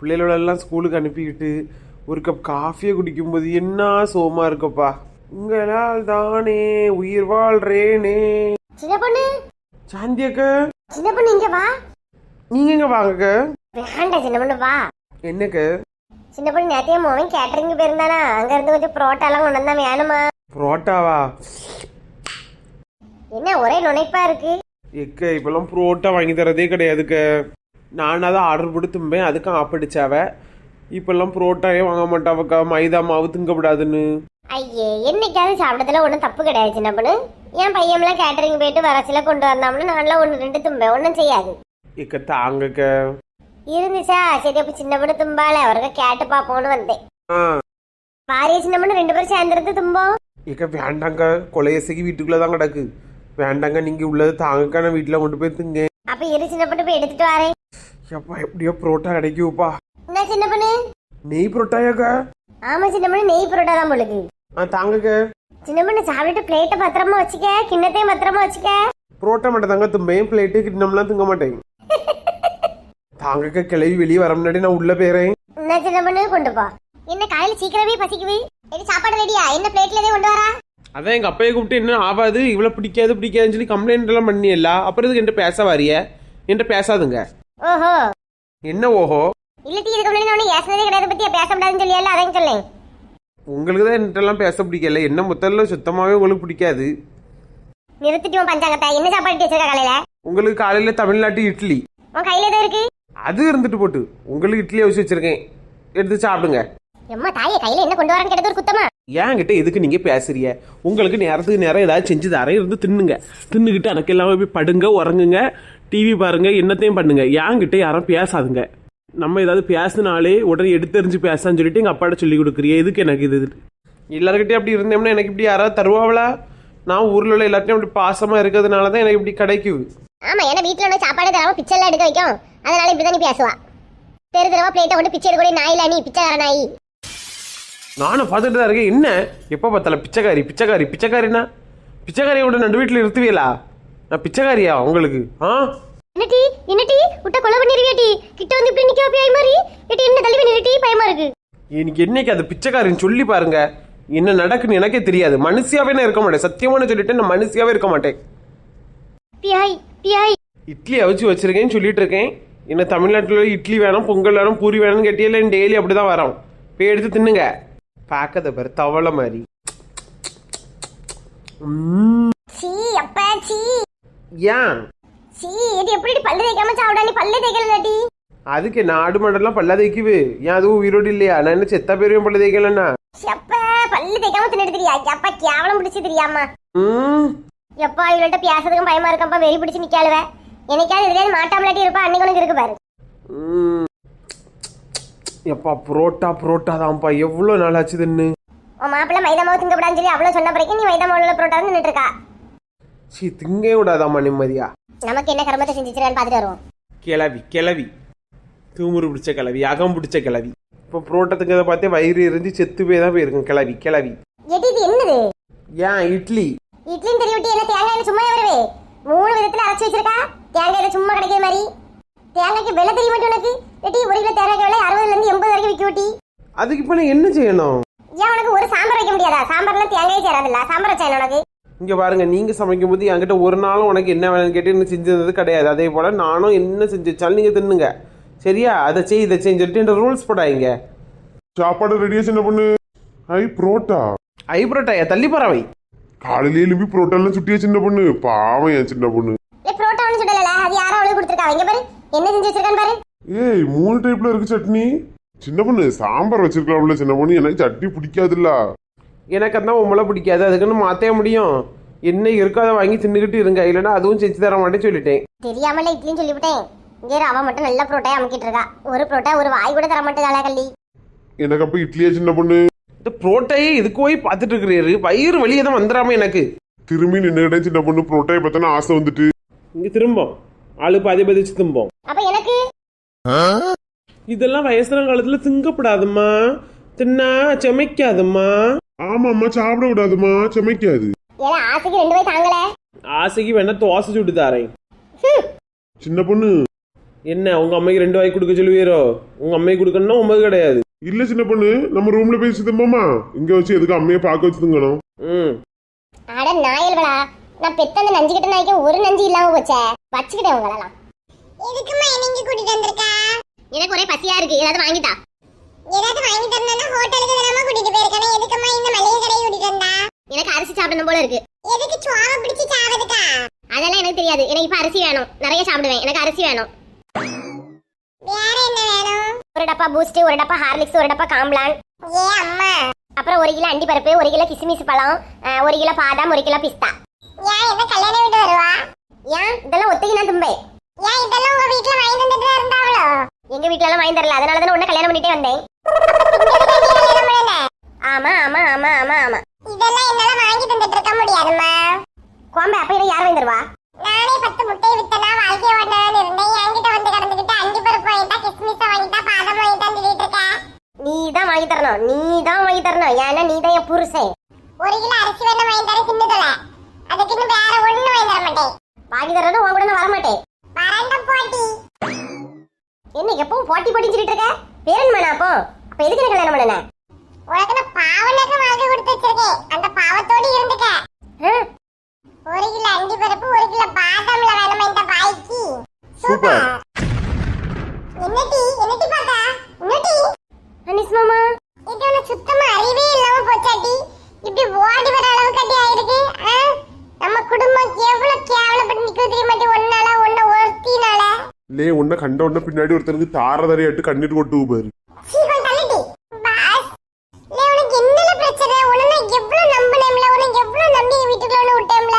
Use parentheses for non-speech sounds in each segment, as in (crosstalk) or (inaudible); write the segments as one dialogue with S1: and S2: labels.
S1: பிள்ளைகளெல்லாம் ஸ்கூலுக்கு அனுப்பிக்கிட்டு ஒரு கப் காஃபியை குடிக்கும்போது என்ன சோமா இருக்கப்பா? உங்களால் தானே உயிர் வாழ்றேனே.
S2: சின்ன பொண்ணு.
S1: சாந்தியக்கா
S2: சின்ன பொண்ணு இங்க வா.
S1: நீங்க எங்க வாங்கக்க
S2: வேண்டாம் சின்ன பொண்ணு வா.
S1: என்னக்க
S2: சின்ன பொண்ணு நேத்தையே மோவன் கேட்டரிங் போயிருந்தானா? அங்க இருந்து கொஞ்சம் புரோட்டா எல்லாம் கொண்டு வந்தா வேணுமா?
S1: புரோட்டாவா?
S2: என்ன ஒரே நுழைப்பா இருக்கு.
S1: எக்க இப்பெல்லாம் புரோட்டா வாங்கி தரதே கிடையாதுக்க. நானாக தான் ஆர்டர் போட்டு தும்பேன். அதுக்கும் ஆப்படிச்சாவ. இப்பெல்லாம் புரோட்டாவே வாங்க மாட்டாவக்கா. மைதா மாவு திங்கப்படாதுன்னு.
S2: ஐயே என்னைக்காவது சாப்பிட்டதுல ஒன்றும் தப்பு கிடையாது சின்ன பொண்ணு என் பையன்லாம் கேட்டரிங் போயிட்டு வரசில கொண்டு வந்தாம்னு நான்லாம் ஒன்று ரெண்டு தும்பேன். ஒன்றும் செய்யாது.
S1: எக்க தாங்கக்க.
S2: இருந்துச்சா சரி. அப்ப சின்ன பொண்ணு தும்பால அவருக்கு கேட்டு பாப்போம்னு வந்தேன். பாரிய சின்ன பொண்ணு ரெண்டு பேரும் சேர்ந்துருந்து தும்போம்.
S1: ஏக்க வேண்டாங்க. கொலையசைக்கு வீட்டுக்குள்ளே தான் கிடக்கு. வேண்டாங்க. நீங்கள் உள்ளது தாங்கக்கா. நான் வீட்டில் கொண்டு போய் திங்க.
S2: அப்ப இரு சின்ன பொண்ணு போய் எடுத்துட்டு வரேன்.
S1: எப்பா எப்படியோ புரோட்டா கிடைக்குப்பா
S2: என்ன சின்ன பொண்ணு?
S1: நெய் புரோட்டாயாக்கா?
S2: ஆமா சின்ன பொண்ணு நெய் புரோட்டா தான் பொழுது
S1: ஆ தாங்கக்க.
S2: சின்ன பொண்ணு சாப்பிட்டுட்டு பிளேட்டை பத்திரமா வச்சுக்க கிண்ணத்தையும் பத்திரமா வச்சுக்க.
S1: புரோட்டா மட்டும் தாங்க தும்பேன் பிளேட்டு கிண்ணம்லாம் திங்க மாட்டேன். தாங்கக்க கிளவி வெளியே வர முன்னாடி நான் உள்ளே போயிறேன்.
S2: என்ன சின்ன பொண்ணு கொண்டு போ. என்ன காலையில சீக்கிரமே பசிக்குது? இது சாப்பாடு ரெடியா என்ன பிளேட்ல எதே கொண்டு வரா?
S1: அதான் எங்கள் அப்பையை கூப்பிட்டு என்ன ஆகாது இவ்வளோ பிடிக்காது பிடிக்காதுன்னு சொல்லி கம்ப்ளைண்ட் எல்லாம் பண்ணியல்ல. அப்புறம் இதுக்கு என்கிட்ட பேச வாரிய? என்கிட்ட பேசாதுங்க.
S2: ஓஹோ.
S1: என்ன ஓஹோ?
S2: இல்லட்டி இதுக்கு முன்னாடி நான் ஏசினதே கிடையாது பத்தியா? பேசக்கூடாதுன்னு சொல்லியல்ல அதையும் சொல்லேன்
S1: உங்களுக்கு தான் என்கிட்டலாம் பேச பிடிக்கல. என்ன மொத்தத்தில் சுத்தமாகவே உங்களுக்கு பிடிக்காது.
S2: நிறுத்திட்டு பஞ்சாங்கத்தை. என்ன சாப்பாடு வச்சிருக்க காலையில?
S1: உங்களுக்கு காலையில் தமிழ்நாட்டு இட்லி.
S2: உன் கையில எதோ இருக்கு?
S1: அது இருந்துட்டு போட்டு உங்களுக்கு இட்லி அவிச்சு வச்சிருக்கேன். எடுத்து சாப்பிடுங்க.
S2: எம்மா தாயே கையில என்ன கொண்டு வரேன்னு கேட்டது ஒரு குத்தமா?
S1: ஏன்கிட்ட எதுக்கு நீங்க பேசுறீங்க? உங்களுக்கு நேரத்துக்கு நேரம் ஏதாவது செஞ்சு தரேன் இருந்து தின்னுங்க. தின்னுக்கிட்டு எனக்கு எல்லாமே போய் படுங்க உறங்குங்க. டிவி பாருங்க என்னத்தையும் பண்ணுங்க. ஏன்கிட்ட யாரும் பேசாதுங்க. நம்ம ஏதாவது பேசினாலே உடனே எடுத்தெறிஞ்சு பேசான்னு சொல்லிட்டு எங்க அப்பாட்ட சொல்லி கொடுக்குறிய எதுக்கு எனக்கு இது? எல்லாருக்கிட்டே அப்படி இருந்தோம்னா எனக்கு இப்படி யாராவது தருவாங்களா நான் ஊர்ல உள்ள எல்லாத்தையும் அப்படி பாசமா இருக்கிறதுனால தான் எனக்கு இப்படி கிடைக்குது.
S2: ஆமா ஏன்னா வீட்டுல உள்ள சாப்பாடு தராம பிச்சை எல்லாம் எடுக்க வைக்கும். அதனால இப்படிதான் நீ பேசுவா. தெரு தெருவா பிளேட்டை கொண்டு பிச்சை எடுக்கக்கூடிய நாயில நீ பிச்சைக்கார நாய்?
S1: நானும் பார்த்துட்டு தான் இருக்கேன். என்ன? எப்போ பார்த்தாலும் பிச்சைக்காரி பிச்சைக்காரி பிச்சைக்காரினா? பிச்சைக்காரியை விட நடு வீட்டில் நிறுத்துவீங்களா நான் பிச்சைக்காரியா உங்களுக்கு? ஆ?
S2: என்னடி? என்னடி? விட்ட கொலை பண்ணிருவியாட்டி கிட்ட வந்து இப்படி நிக்க வைப்பியா மாதிரி? ஏட்டி என்ன தள்ளி நிறுத்தி பயமா இருக்கு.
S1: எனக்கு என்னைக்கு அது பிச்சைக்காரின்னு சொல்லி பாருங்க. என்ன நடக்குன்னு எனக்கே தெரியாது. மனுஷியாவே நான் இருக்க மாட்டேன். சத்தியமான சொல்லிட்டு நான் மனுஷியாவே இருக்க மாட்டேன்.
S2: Pyay Pyay.
S1: இட்லி அவிச்சு வச்சிருக்கேன்னு சொல்லிட்டு இருக்கேன். என்ன தமிழ்நாட்டில் இட்லி வேணும் பொங்கல் வேணும் பூரி வேணும்னு கேட்டியல டெய்லி அப்படி தான் வரோம். போய் எடுத்து தின்னுங்க. பார்க்கத பாரு தவளை மாதிரி. ஏன்?
S2: சீ இது எப்படி பல்லு தேய்க்காம சாப்பிடா நீ பல்லு தேய்க்கலடி
S1: அதுக்கு ஆடு மாடெல்லாம் பல்ல தேய்க்குது ஏன் அதுவும் உயிரோடு இல்லையா? நான் என்ன செத்த பேரையும் பல்ல தேய்க்கலன்னா?
S2: அப்பா பல்லு தேய்க்காம தின்னு தெரியா அப்பா கேவலம் பிடிச்சு தெரியாமா.
S1: ம்.
S2: எப்பா இவள்கிட்ட பேசுறதுக்கும் பயமா இருக்கப்பா வெறி பிடிச்சு நிக்காளுவ. என்னைக்காவது இதுல மாட்டாமலாட்டி இருப்பா அன்னைக்கு இருக்கு பாரு.
S1: எப்பா புரோட்டா புரோட்டா தான்ப்பா. எவ்வளோ நாள் ஆச்சு தின்னு.
S2: உன் மாப்பிள்ள மைதா மாவு திங்கப்படான்னு சொல்லி அவ்வளவு சொன்ன பிறகு நீ மைதா மாவுல புரோட்டா நின்றுட்டு இருக்கா.
S1: சீ திங்கே விடாதாம்மா நிம்மதியா?
S2: நமக்கு என்ன கர்மத்தை செஞ்சுச்சிருக்கான்னு பாத்துட்டு வருவோம்.
S1: கிளவி கிளவி. தூமுறு பிடிச்ச கிளவி அகம் பிடிச்ச கிளவி. இப்போ புரோட்டா திங்கதை பார்த்தே வயிறு எரிஞ்சு செத்து போய் தான் போயிருக்கும் கிளவி கிளவி.
S2: எடி இது என்னது?
S1: ஏன் இட்லி?
S2: இட்லின்னு தெரியவிட்டு என்ன தேங்காய் சும்மா வருவே? மூணு விதத்துல அரைச்சு வச்சிருக்கா? தேங்காய் சும்மா கிடைக்கிற மாதிரி. தேங்காய்க்கு விலை தெரிய மாட்டேன் உனக்கு? எட்டி ஒரு கிலோ தேங்காய்க்கு விலை அறுபதுல இருந்து எண்பது வரைக்கும் விற்க ஊட்டி.
S1: அதுக்கு இப்போ நான் என்ன செய்யணும்?
S2: ஏன் உனக்கு ஒரு சாம்பார் வைக்க முடியாதா? சாம்பார்லாம் தேங்காயே சேராதுல்ல. சாம்பார் வச்சா உனக்கு?
S1: இங்கே பாருங்க நீங்கள் சமைக்கும் போது என்கிட்ட ஒரு நாளும் உனக்கு என்ன வேணும்னு கேட்டு என்ன செஞ்சது கிடையாது. அதே போல் நானும் என்ன செஞ்சு வச்சாலும் நீங்கள் தின்னுங்க. சரியா? அதை செய் இதை செஞ்சு சொல்லிட்டு இந்த ரூல்ஸ் போடாதீங்க.
S3: சாப்பாடு ரெடியா சின்ன பொண்ணு? ஐ புரோட்டா?
S1: ஐ புரோட்டாயா தள்ளி பறவை
S3: காலையிலே எழுப்பி புரோட்டாலாம் சுட்டியா சின்ன பொண்ணு? பாவம் என் சின்ன பொண்ணு.
S2: ஏ புரோட்டான்னு சொல்லல அது யாரோ அவளுக்கு கொடுத்துருக்கா இங்க பாரு. என்ன செஞ்சு வச்சிருக்கான்னு பாரு.
S3: ஏய் மூணு டைப்ல இருக்கு சட்னி. சின்ன பொண்ணு சாம்பார் வச்சிருக்கலாம்ல சின்ன பொண்ணு. எனக்கு சட்னி பிடிக்காதுல்ல.
S1: எனக்கு அதான் உம்மளை பிடிக்காது? அதுக்குன்னு மாற்றவே முடியும். என்ன இருக்கோ அதை வாங்கி தின்னுக்கிட்டு இருங்க. இல்லைன்னா அதுவும் செஞ்சு தர மாட்டேன்னு சொல்லிட்டேன்.
S2: தெரியாமல இட்லின்னு சொல்லிவிட்டேன். இங்க அவ மட்டும் நல்ல புரோட்டாயை அமுக்கிட்டு இருக்கா. ஒரு புரோட்டா ஒரு வாய் கூட தர மாட்டேங்காளா கள்ளி.
S3: எனக்கு அப்ப இட்லியா சின்ன பொண்ணு?
S1: இந்த புரோட்டையே இதுக்கு போய் பார்த்துட்டு இருக்கிறாரு வயிறு வெளியே தான் வந்துடாம எனக்கு.
S3: திரும்பி நின்னுகிட்டேன் சின்ன பொண்ணு. புரோட்டாயை பார்த்தோன்னா ஆசை வந்துட்டு.
S1: இங்கே திரும்போம் ஆளு பாதி பதிச்சு திரும்போம்
S2: அப்ப எனக்கு?
S1: இதெல்லாம் வயசான காலத்தில் திங்கப்படாதும்மா. தின்னா செமைக்காதும்மா.
S3: ஆமாம்மா சாப்பிட விடாதுமா சமைக்காது.
S2: ஏன்னா ஆசைக்கு ரெண்டு பேர் தாங்கல.
S1: ஆசைக்கு வேணா தோசை சுட்டு தாரேன்.
S3: சின்ன பொண்ணு.
S1: என்ன உங்க அம்மைக்கு ரெண்டு வாய் கொடுக்க சொல்லுவீரோ? உங்க அம்மைக்கு கொடுக்கணும்னா உமது கிடையாது.
S3: இல்ல சின்ன பொண்ணு நம்ம ரூம்ல போய் சுத்தமாமா இங்க வச்சு எதுக்கு அம்மையை பார்க்க வச்சு தூங்கணும்?
S1: ம்.
S4: அட நாயல்களா நான் பெத்த அந்த நஞ்சுக்கிட்ட நாய்க்கு ஒரு நஞ்சு இல்லாம போச்சே. வச்சுக்கிட்டேன் உங்களெல்லாம். எதுக்குமா நீங்க கூட்டிட்டு வந்திருக்கா? எனக்கு ஒரே பசியா இருக்கு. ஏதாவது வாங்கிட்டா ஏதாவது வாங்கி தரணும்னா ஹோட்டலுக்கு தானமா கூட்டிட்டு போயிருக்கணும் எதுக்குமா இந்த மளிகை கடையை கூட்டிட்டு வந்தா? எனக்கு அரிசி சாப்பிடணும் போல இருக்கு. எதுக்கு சுவாவ பிடிச்சி சாவதுக்கா? அதெல்லாம் எனக்கு தெரியாது. எனக்கு இப்ப அரிசி வேணும். நிறைய சாப்பிடுவேன். எனக்கு அரிசி வேணும். வேற என்ன வேணும்? ஒரு டப்பா பூஸ்ட் ஒரு டப்பா ஹார்லிக்ஸ் ஒரு டப்பா காம்ப்ளான் ஏ அம்மா. அப்புறம் ஒரு கிலோ அண்டி பருப்பு ஒரு கிலோ கிஸ்மிஸ் பழம் ஒரு கிலோ பாதாம் ஒரு கிலோ பிஸ்தா. ஏன் என்ன கல்யாணம் வீட்டு வருவா? ஏன்? இதெல்லாம் ஒத்திக்கு நான் தும்பே ஏன் இதெல்லாம் உங்க வீட்ல வாங்கி தந்துட்டு இருந்தாவளோ? எங்க வீட்ல எல்லாம் வாங்கி தரல. அதனால தான் உன்ன கல்யாணம் பண்ணிட்டே வந்தேன். ஆமா ஆமா ஆமா ஆமா ஆமா. இதெல்லாம் என்னால வாங்கி தந்துட்டு இருக்க முடியாதுமா கோம்பை அப்ப இதை யார் வாங்கி தருவா நானே பத்து முட்டையை வித்தனா வாழ்க்கை ஓட்டணும்னு இருந்தேன். என்கிட்ட வந்து கடந்துகிட்டு அஞ்சு பருப்பு வாங்கிட்டா கிஸ்மிஸ் வாங்கிட்டா பாதம் வாங்கிட்டான்னு சொல்லிட்டு இருக்க நீ தான் வாங்கி தரணும். நீ தான் வாங்கி தரணும். ஏன்னா நீ தான் என் புருஷன். ஒரு கிலோ அரிசி வேணா வாங்கி தர சின்னதுல அதுக்கு இன்னும் வேற ஒண்ணு வாங்கி தர மாட்டேன். வாங்கி தரது உன் கூட நான் வர மாட்டேன் வரண்ட போட்டி. என்ன எப்பவும் போட்டி போட்டி சொல்லிட்டு இருக்க? பேரன் மனா அப்போ. அப்ப எதுக்கு கல்யாணம் பண்ணன? உனக்கு நான் பாவனக வாங்கி கொடுத்து வச்சிருக்கேன். அந்த பாவத்தோட இருந்துக்க. ஒரு கிலோ அண்டி பருப்பு ஒரு கிலோ பாதாம்ல வேணுமா இந்த பாய்க்கு
S3: சூப்பர்.
S4: என்ன டீ என்ன டீ பாத்தா? என்ன டீ அனிஸ் மாமா. இது உனக்கு சுத்தமா அறிவே இல்லாம போச்சாட்டி இப்படி ஓடி வர அளவுக்கு அடி ஆயிருக்கு? நம்ம குடும்பம் எவ்வளவு கேவலப்பட்டு நிக்குது தெரியுமாட்டி ஒன்னால ஒன்ன ஒருத்தினால?
S3: லே உன்னை கண்ட உடனே பின்னாடி ஒருத்தனுக்கு தாரதாரியாட்டு கண்ணீர் கொட்டு பாரு
S4: சீக்கிரம் தள்ளிட்டி பாஸ் லே உனக்கு என்னல பிரச்சனை உன்னை நான் எவ்வளவு நம்பினேன்ல உனக்கு எவ்வளவு நம்பி என் வீட்டுக்குள்ள ஒண்ணு விட்டேன்ல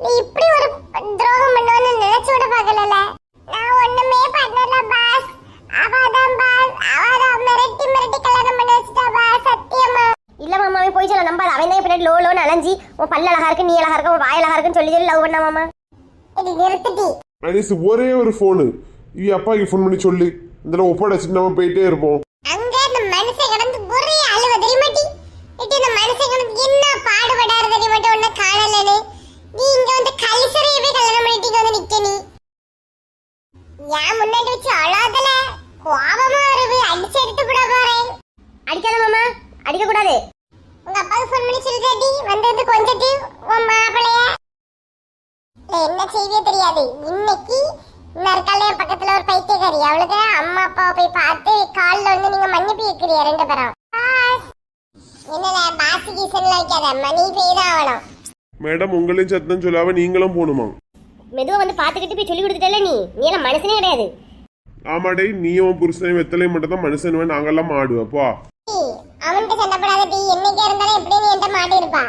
S4: நீ இப்படி ஒரு துரோகம் பண்ணுவான்னு நினைச்சு கூட பார்க்கல நான் ஒண்ணுமே பண்ணல பாஸ் அவதான் பாஸ் அவதான் மிரட்டி மிரட்டி கல்யாணம் பண்ணி வச்சிட்டா பாஸ் சத்தியமா இல்ல மாமா அவன் போய் சொல்ல நம்பாத அவன் தான் பின்னாடி லோ லோன்னு அலைஞ்சி உன் பல்ல அழகா இருக்கு நீ அழகா இருக்க உன் வாய் அழகா இருக்குன்னு சொல்லி சொல்லி லவ் பண்ணா மாமா? இது நிறுத்திட்டி
S3: அனிஸ் ஒரே ஒரு ஃபோனு இவ அப்பாக்கு ஃபோன் பண்ணி சொல்லு. இதெல்லாம் ஒப்படைச்சிட்டு நம்ம போயிட்டே இருப்போம்
S4: அங்க அந்த மனுஷன் கிடந்து ஒரே அழுவ தெரியுமாட்டி இட்டி இந்த மனுஷன் கிடந்து என்ன பாடுபடாரு தெரியுமாட்டி உன்ன காணலன்னு நீ இங்க வந்து கலிசரையவே கல்யாணம் பண்ணிட்டு இங்க வந்து நிக்க நீ ஏன் முன்னாடி வச்சு அழாதல கோபமா வருது அடிச்சு எடுத்து விட போறேன் அடிக்காத மாமா அடிக்க கூடாது உங்க அப்பாவுக்கு ஃபோன் பண்ணி சொல்லுடி வந்தது கொஞ்சட்டு உன் மாப்பிளைய என்ன செய்வே தெரியாது கல்யாணம் பக்கத்துல ஒரு பைத்தியக்காரி. அவளுக்கு அம்மா அப்பாவை போய் பார்த்து கால்ல வந்து நீங்க மன்னிப்பு கேட்கிறீங்க ரெண்டு பேரும். என்னல பாசி கீசன்ல வைக்காத. மணி பெய் தான் ஆகணும்
S3: மேடம் உங்களையும் சத்தம் சொல்லாம நீங்களும் போகணுமா?
S4: மெதுவா வந்து பாத்துக்கிட்டு போய் சொல்லி கொடுத்துட்டல நீ? நீ எல்லாம் மனுஷனே கிடையாது.
S3: ஆமாடே நீயும் புருஷனையும் வெத்தலையும் மட்டும் தான் மனுஷனுவன் நாங்கெல்லாம் மாடுவாப்பா
S4: அவன்கிட்ட சண்டை போடாத டீ என்னைக்கா இருந்தாலும் எப்படி நீ என்கிட்ட மாட்டி இருப்பா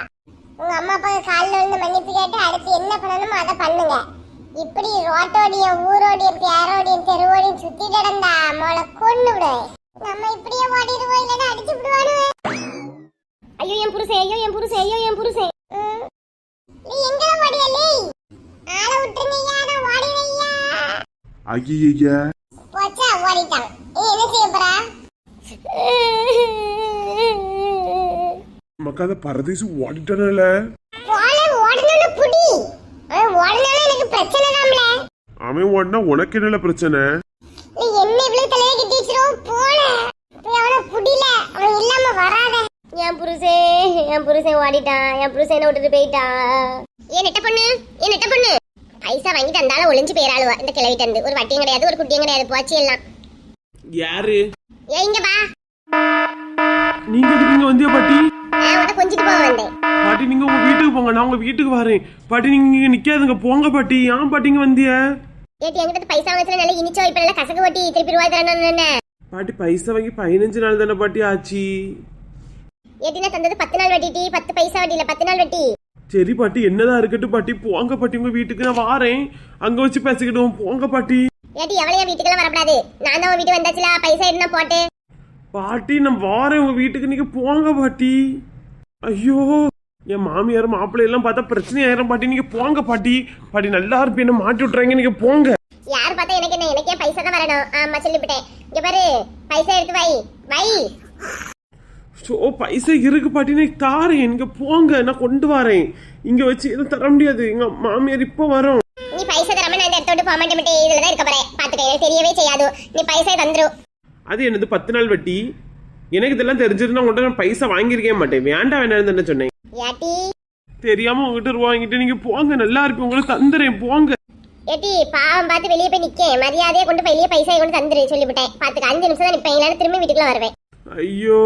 S4: உங்க அம்மா அப்பா காலில் விழுந்து மன்னிப்பு கேட்டு அடுத்து என்ன பண்ணணுமோ அதை பண்ணுங்க. இப்படி ரோட்டோடியும் ஊரோடியும் பேரோடியும் தெருவோடியும் சுத்தி கிடந்தா மோளை கொண்டு விடு. நம்ம இப்படியே ஓடிடுவோம் இல்லைன்னா அடிச்சு விடுவானுவே. ஐயோ என் புருஷன் ஐயோ என் புருஷன் ஐயோ என் புருஷன். நீ எங்க ஓடியலே ஆளை விட்டுருங்கய்யா நான் ஓடினையா
S3: ஐயா
S4: போச்சா ஓடிட்டான். நீ என்ன செய்ய போறா? (laughs)
S3: மக்காத பரதேசி ஓடிட்டானல
S4: போல ஓடணும்னு புடி அவன் ஓடனால எனக்கு பிரச்சனை தான்ல
S3: அவன் ஓடினா உனக்கு என்னல பிரச்சனை?
S4: நீ என்ன இவ்வளவு தலையை கட்டி வச்சிரும் போல. போய் அவனை புடில. அவன் இல்லாம வராத. என் புருஷே என் புருஷன் ஓடிட்டான். என் புருஷன் என்ன விட்டுட்டு போயிட்டான் ஏன் நெட்ட பொண்ணு. ஏன் நெட்ட பொண்ணு. பைசா வாங்கிட்டு அந்தால ஒளிஞ்சு போயிடாளுவா இந்த கிளவிட்டு இருந்து. ஒரு வட்டியும் கிடையாது ஒரு குட்டியும் கிடையாது. போச்சு எல்லாம்.
S1: யாரு?
S4: ஏன் இங்க வா.
S1: நீங்க இங்க வந்தியா பாட்டி?
S4: நான் உன்னை கொஞ்சிட்டு போக வந்தேன்.
S1: பாட்டி நீங்க உங்க வீட்டுக்கு போங்க. நான் உங்க வீட்டுக்கு வரேன். பாட்டி நீங்க இங்க நிக்காதுங்க. போங்க பாட்டி. ஏன் பாட்டி இங்க வந்திய?
S4: ஏட்டி என்கிட்ட பைசா வாங்கிச்சு நல்லா இனிச்சோ இப்ப நல்லா கசக்கு வட்டி திருப்பி ரூபாய் தரணும் என்ன
S1: பாட்டி பைசா வாங்கி பதினஞ்சு நாள் தானே பாட்டி ஆச்சு.
S4: ஏட்டினா தந்தது பத்து நாள் வட்டிட்டி பத்து பைசா வட்டி இல்ல பத்து நாள் வட்டி.
S1: சரி பாட்டி என்னதான் இருக்கட்டும் பாட்டி போங்க பாட்டி உங்க வீட்டுக்கு நான் வாரேன். அங்க வச்சு பேசிக்கிடுவோம் போங்க பாட்டி.
S4: ஏட்டி எவளையும் வீட்டுக்கெல்லாம் வரக்கூடாது நான் தான் வீட்டு வந்தாச்சுல பைசா என்ன போட்டு.
S1: பாட்டி நான் வாரேன் உங்க வீட்டுக்கு நீங்க போங்க பாட்டி. ஐயோ. என் மாமியார் மாப்பிள்ளை எல்லாம் பார்த்தா பிரச்சனை ஆயிரும் பாட்டி. நீங்க போங்க பாட்டி. பாட்டி நல்லா இருப்பேன் என்ன மாட்டி விட்டுறாங்க நீங்க போங்க.
S4: யார் பார்த்தா எனக்கு என்ன? எனக்கே பைசா தான் வரணும். ஆமா சொல்லிவிட்டேன். இங்க பாரு பைசா எடுத்து வை. வை.
S1: ஸோ பைசா இருக்கு பாட்டி. நான் தாரேன் நீங்க போங்க நான் கொண்டு வரேன். இங்க வச்சு எதுவும் தர முடியாது. எங்க மாமியார் இப்போ வரோம்.
S4: நீ பைசா தராம நான் இந்த
S2: எடுத்தோட்டு போக மாட்டேன் இதுல தான் இருக்க போறேன். பாத்துக்க தெரியவே செய்யாது. நீ பைசா தந்துரு.
S1: அது என்னது பத்து நாள் வட்டி? எனக்கு இதெல்லாம் தெரிஞ்சிருந்தா உங்கள்கிட்ட நான் பைசா வாங்கியிருக்கவே மாட்டேன். வேண்டாம் வேண்டாம்னு தானே சொன்னேன்.
S2: ஏட்டி.
S1: தெரியாம உங்ககிட்ட ரூபா வாங்கிட்டு நீங்க போங்க நல்லா இருக்கு. உங்களுக்கு தந்துறேன் போங்க.
S2: ஏட்டி பாவம் பார்த்து வெளியே போய் நிக்கேன் மரியாதையை கொண்டு போய் வெளியே பைசா கொண்டு தந்துரு சொல்லிவிட்டேன். பாத்துக்க அஞ்சு நிமிஷம் தான் நிப்பேன். திரும்பி வீட்டுக்குள்ள வருவேன்.
S1: ஐயோ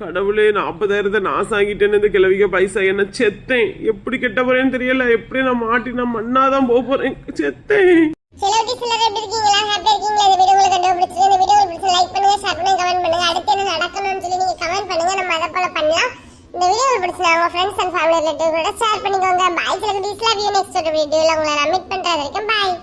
S1: கடவுளே நாற்பதாயிரத்தை நான் சாங்கிட்டேன்னு இந்த கிழவிக பைசா என்ன செத்தேன். எப்படி கெட்ட போறேன்னு தெரியல. எப்படி நான் மாட்டி நான் மண்ணாதான் போக போறேன். செத்தேன்.
S2: சிலவட்டி சிலர் எப்படி இருக்கீங்களா? ஹாப்பியா இருக்கீங்களா? இந்த வீடியோ உங்களுக்கு கண்டுபிடிச்சு இந்த வீடியோ உங்களுக்கு லைக் பண்ணுங்க ஷேர் பண்ணுங்க கமெண்ட் பண்ணுங்க. அடுத்து என்ன நடக்கணும்னு சொல்லி நீங்க கமெண்ட் பண்ணுங்க. நம்ம அதை போல பண்ணலாம். இந்த வீடியோ உங்களுக்கு பிடிச்சா உங்க ஃப்ரெண்ட்ஸ் அண்ட் ஃபேமிலி ரிலேட்டிவ் கூட ஷேர் பண்ணிக்கோங்க. பாய் சில குட்டீஸ்ல வீடியோ நெக்ஸ்ட் ஒரு வீடியோல உங்களை நான் மீட் பண்றது வரைக்கும் பாய்